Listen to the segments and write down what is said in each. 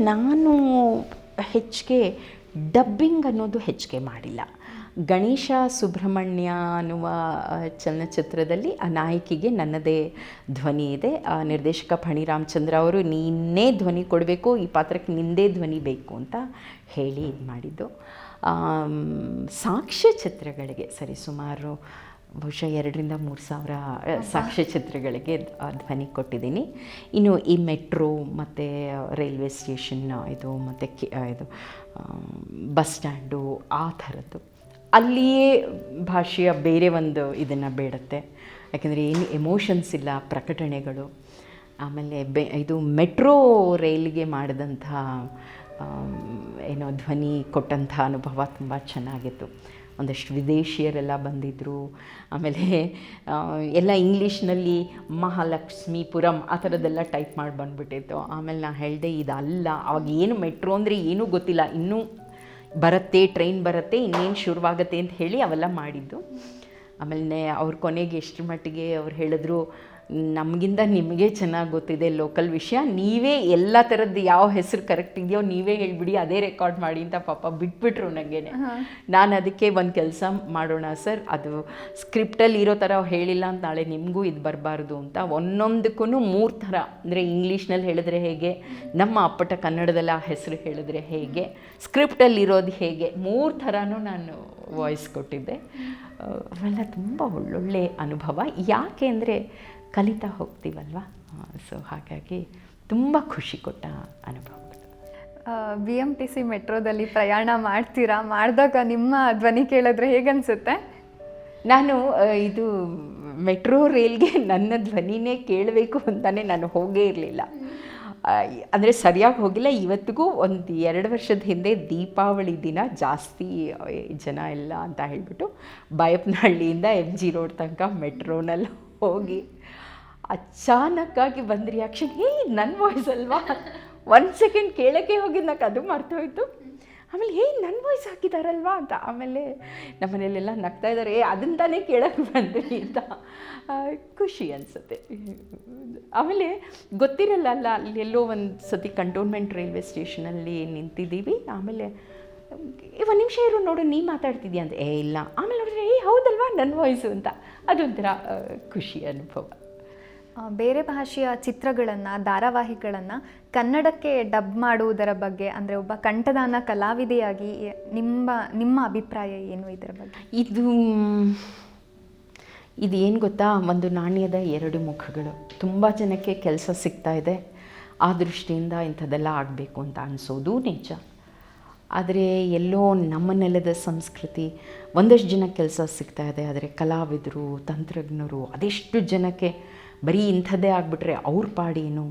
ನಾನು ಹೆಚ್ಚಿಗೆ ಡಬ್ಬಿಂಗ್ ಅನ್ನೋದು ಹೆಚ್ಚಿಗೆ ಮಾಡಿಲ್ಲ. ಗಣೇಶ ಸುಬ್ರಹ್ಮಣ್ಯ ಅನ್ನುವ ಚಲನಚಿತ್ರದಲ್ಲಿ ಆ ನಾಯಕಿಗೆ ನನ್ನದೇ ಧ್ವನಿ ಇದೆ. ಆ, ನಿರ್ದೇಶಕ ಫಣಿ ರಾಮಚಂದ್ರ ಅವರು, ನೀನ್ನೇ ಧ್ವನಿ ಕೊಡಬೇಕು, ಈ ಪಾತ್ರಕ್ಕೆ ನಿಂದೇ ಧ್ವನಿ ಬೇಕು ಅಂತ ಹೇಳಿ ಇದು ಮಾಡಿದ್ದು ಸಾಕ್ಷ್ಯ ಚಿತ್ರಗಳಿಗೆ ಸರಿ ಸುಮಾರು ಬಹುಶಃ ಎರಡರಿಂದ ಮೂರು ಸಾವಿರ ಸಾಕ್ಷ್ಯಚಿತ್ರಗಳಿಗೆ ಸಾಕ್ಷ್ಯ ಚಿತ್ರಗಳಿಗೆ ಧ್ವನಿ ಕೊಟ್ಟಿದ್ದೀನಿ. ಇನ್ನು ಈ ಮೆಟ್ರೋ ಮತ್ತು ರೈಲ್ವೆ ಸ್ಟೇಷನ್ ಇದು ಮತ್ತು ಕೆ ಇದು ಬಸ್ ಸ್ಟ್ಯಾಂಡು ಆ ಥರದ್ದು. ಅಲ್ಲಿಯೇ ಭಾಷೆಯ ಬೇರೆ ಒಂದು ಇದನ್ನು ಬೇಡುತ್ತೆ. ಯಾಕೆಂದರೆ ಏನು ಎಮೋಷನ್ಸ್ ಇಲ್ಲ ಪ್ರಕಟಣೆಗಳು. ಆಮೇಲೆ ಬೆ ಇದು ಮೆಟ್ರೋ ರೈಲಿಗೆ ಮಾಡಿದಂಥ ಏನೋ ಧ್ವನಿ ಕೊಟ್ಟಂಥ ಅನುಭವ ತುಂಬ ಚೆನ್ನಾಗಿತ್ತು. ಒಂದಷ್ಟು ವಿದೇಶಿಯರೆಲ್ಲ ಬಂದಿದ್ದರು ಆಮೇಲೆ ಎಲ್ಲ ಇಂಗ್ಲೀಷ್ನಲ್ಲಿ ಮಹಾಲಕ್ಷ್ಮೀಪುರಂ ಆ ಥರದ್ದೆಲ್ಲ ಟೈಪ್ ಮಾಡಿ ಬಂದುಬಿಟ್ಟಿತ್ತು. ಆಮೇಲೆ ನಾನು ಹೇಳಿದೆ ಇದಲ್ಲ, ಅವಾಗ ಏನು ಮೆಟ್ರೋ ಅಂದರೆ ಏನೂ ಗೊತ್ತಿಲ್ಲ. ಇನ್ನೂ ಬರುತ್ತೆ, ಟ್ರೈನ್ ಬರುತ್ತೆ, ಇನ್ನೇನು ಶುರುವಾಗತ್ತೆ ಅಂತ ಹೇಳಿ ಅವೆಲ್ಲ ಮಾಡಿದ್ದು. ಆಮೇಲೆ ಅವ್ರ ಕೊನೆಗೆ ಎಷ್ಟು ಮಟ್ಟಿಗೆ ಅವ್ರು ಹೇಳಿದ್ರು ನಮಗಿಂತ ನಿಮಗೆ ಚೆನ್ನಾಗಿ ಗೊತ್ತಿದೆ ಲೋಕಲ್ ವಿಷಯ. ನೀವೇ ಎಲ್ಲ ಥರದ್ದು ಯಾವ ಹೆಸರು ಕರೆಕ್ಟ್ ಇದೆಯೋ ನೀವೇ ಹೇಳ್ಬಿಡಿ ಅದೇ ರೆಕಾರ್ಡ್ ಮಾಡಿ ಅಂತ ಪಾಪ ಬಿಟ್ಬಿಟ್ರು ನನಗೆ ನಾನು ಅದಕ್ಕೆ ಒಂದು ಕೆಲಸ ಮಾಡೋಣ ಸರ್ ಅದು ಸ್ಕ್ರಿಪ್ಟಲ್ಲಿ ಇರೋ ಥರ ಹೇಳಿಲ್ಲ ಅಂತ ನಾಳೆ ನಿಮಗೂ ಇದು ಬರಬಾರ್ದು ಅಂತ. ಒಂದೊಂದಕ್ಕೂ ಮೂರು ಥರ ಅಂದರೆ ಇಂಗ್ಲೀಷ್ನಲ್ಲಿ ಹೇಳಿದ್ರೆ ಹೇಗೆ ನಮ್ಮ ಅಪ್ಪಟ ಕನ್ನಡದಲ್ಲಿ ಆ ಹೆಸರು ಹೇಳಿದ್ರೆ ಹೇಗೆ ಸ್ಕ್ರಿಪ್ಟಲ್ಲಿ ಇರೋದು ಹೇಗೆ ಮೂರು ಥರನೂ ನಾನು ವಾಯ್ಸ್ ಕೊಟ್ಟಿದ್ದೆ. ಅವೆಲ್ಲ ತುಂಬ ಒಳ್ಳೊಳ್ಳೆ ಅನುಭವ. ಯಾಕೆ ಅಂದರೆ ಕಲಿತಾ ಹೋಗ್ತೀವಲ್ವ? ಸೊ ಹಾಗಾಗಿ ತುಂಬ ಖುಷಿ ಕೊಟ್ಟ ಅನುಭವ. ಬಿ ಎಂ ಟಿ ಸಿ ಮೆಟ್ರೋದಲ್ಲಿ ಪ್ರಯಾಣ ಮಾಡ್ತೀರಾ? ಮಾಡಿದಾಗ ನಿಮ್ಮ ಧ್ವನಿ ಕೇಳಿದ್ರೆ ಹೇಗನ್ಸುತ್ತೆ? ನಾನು ಇದು ಮೆಟ್ರೋ ರೈಲ್ಗೆ ನನ್ನ ಧ್ವನಿನೇ ಕೇಳಬೇಕು ಅಂತಲೇ ನಾನು ಹೋಗೇ ಇರಲಿಲ್ಲ. ಅಂದರೆ ಸರಿಯಾಗಿ ಹೋಗಿಲ್ಲ. ಇವತ್ತಿಗೂ ಒಂದು ಎರಡು ವರ್ಷದ ಹಿಂದೆ ದೀಪಾವಳಿ ದಿನ ಜಾಸ್ತಿ ಜನ ಇಲ್ಲ ಅಂತ ಹೇಳಿಬಿಟ್ಟು ಬಾಯಪ್ಪನಹಳ್ಳಿಯಿಂದ ಎಂ ಜಿ ರೋಡ್ ತನಕ ಮೆಟ್ರೋನಲ್ಲಿ ಹೋಗಿ ಅಚಾನಕ್ಕಾಗಿ ಬಂದ ರಿಯಾಕ್ಷನ್ ಏ ನನ್ನ ವಾಯ್ಸ್ ಅಲ್ವಾ? ಒಂದು ಸೆಕೆಂಡ್ ಕೇಳೋಕ್ಕೆ ಹೋಗಿದ್ದು ನಂಗೆ ಅದು ಮರ್ತೋಯ್ತು ಆಮೇಲೆ ಏ ನನ್ನ ವಾಯ್ಸ್ ಹಾಕಿದಾರಲ್ವಾ? ಅಂತ. ಆಮೇಲೆ ನಮ್ಮ ಮನೇಲೆಲ್ಲ ನಗ್ತಾ ಇದ್ದಾರೆ, ಏ ಅದನ್ನ ತಾನೇ ಕೇಳೋಕ್ಕೆ ಬಂದ್ರಿ? ಅಂತ. ಖುಷಿ ಅನಿಸುತ್ತೆ. ಆಮೇಲೆ ಗೊತ್ತಿರಲ್ಲ ಅಲ್ಲ, ಅಲ್ಲಿ ಎಲ್ಲೋ ಒಂದು ಸತಿ ಕಂಟೋನ್ಮೆಂಟ್ ರೈಲ್ವೆ ಸ್ಟೇಷನಲ್ಲಿ ನಿಂತಿದ್ದೀವಿ. ಆಮೇಲೆ ಒಂದು ನಿಮಿಷ ಇರು, ನೋಡು, ನೀ ಮಾತಾಡ್ತಿದ್ಯಾ? ಅಂತ. ಏ, ಇಲ್ಲ. ಆಮೇಲೆ ನೋಡಿದ್ರೆ, ಏ, ಹೌದಲ್ವಾ ನನ್ನ ವಾಯ್ಸು ಅಂತ. ಅದೊಂಥರ ಖುಷಿ ಅನುಭವ. ಬೇರೆ ಭಾಷೆಯ ಚಿತ್ರಗಳನ್ನು, ಧಾರಾವಾಹಿಗಳನ್ನು ಕನ್ನಡಕ್ಕೆ ಡಬ್ ಮಾಡುವುದರ ಬಗ್ಗೆ, ಅಂದರೆ ಒಬ್ಬ ಕಂಠದಾನ ಕಲಾವಿದೆಯಾಗಿ ನಿಮ್ಮ ನಿಮ್ಮ ಅಭಿಪ್ರಾಯ ಏನು ಇದರ ಬಗ್ಗೆ? ಇದು ಇದು ಏನು ಗೊತ್ತಾ? ಒಂದು ನಾಣ್ಯದ ಎರಡು ಮುಖಗಳು. ತುಂಬ ಜನಕ್ಕೆ ಕೆಲಸ ಸಿಗ್ತಾ ಇದೆ. ಆ ದೃಷ್ಟಿಯಿಂದ ಇಂಥದ್ದೆಲ್ಲ ಆಗಬೇಕು ಅಂತ ಅನಿಸೋದು ನಿಜ. ಆದರೆ ಎಲ್ಲೋ ನಮ್ಮ ನೆಲದ ಸಂಸ್ಕೃತಿ ಒಂದಷ್ಟು ಜನ ಕೆಲಸ ಸಿಗ್ತಾ ಇದೆ. ಆದರೆ ಕಲಾವಿದರು, ತಂತ್ರಜ್ಞರು, ಅದೆಷ್ಟು ಜನಕ್ಕೆ ಬರೀ ಇಂಥದ್ದೇ ಆಗಿಬಿಟ್ರೆ ಅವ್ರ ಪಾಡೇನು?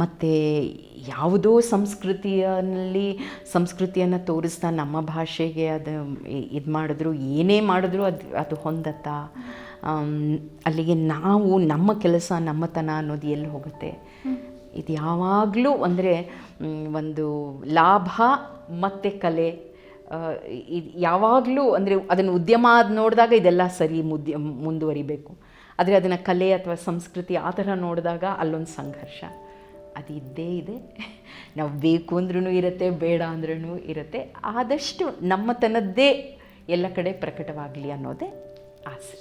ಮತ್ತು ಯಾವುದೋ ಸಂಸ್ಕೃತಿಯಲ್ಲಿ ಸಂಸ್ಕೃತಿಯನ್ನು ತೋರಿಸ್ತಾ ನಮ್ಮ ಭಾಷೆಗೆ ಅದು ಇದು ಮಾಡಿದ್ರು, ಏನೇ ಮಾಡಿದ್ರು ಅದು ಅದು ಹೊಂದತ್ತಾ. ಅಲ್ಲಿಗೆ ನಾವು ನಮ್ಮ ಕೆಲಸ, ನಮ್ಮತನ ಅನ್ನೋದು ಎಲ್ಲಿ ಹೋಗುತ್ತೆ? ಇದು ಯಾವಾಗಲೂ ಅಂದರೆ ಒಂದು ಲಾಭ ಮತ್ತು ಕಲೆ ಇದು ಯಾವಾಗಲೂ ಅಂದರೆ ಅದನ್ನು ಉದ್ಯಮ ಅದು ನೋಡಿದಾಗ ಇದೆಲ್ಲ ಸರಿ ಮುದ್ಯ, ಮುಂದುವರಿಬೇಕು. ಆದರೆ ಅದನ್ನು ಕಲೆ ಅಥವಾ ಸಂಸ್ಕೃತಿ ಆ ಥರ ನೋಡಿದಾಗ ಅಲ್ಲೊಂದು ಸಂಘರ್ಷ. ಅದು ಇದ್ದೇ ಇದೆ. ನಾವು ಬೇಕು ಅಂದ್ರೂ ಇರುತ್ತೆ, ಬೇಡ ಅಂದ್ರೂ ಇರುತ್ತೆ. ಆದಷ್ಟು ನಮ್ಮತನದ್ದೇ ಎಲ್ಲ ಕಡೆ ಪ್ರಕಟವಾಗಲಿ ಅನ್ನೋದೇ ಆಸೆ.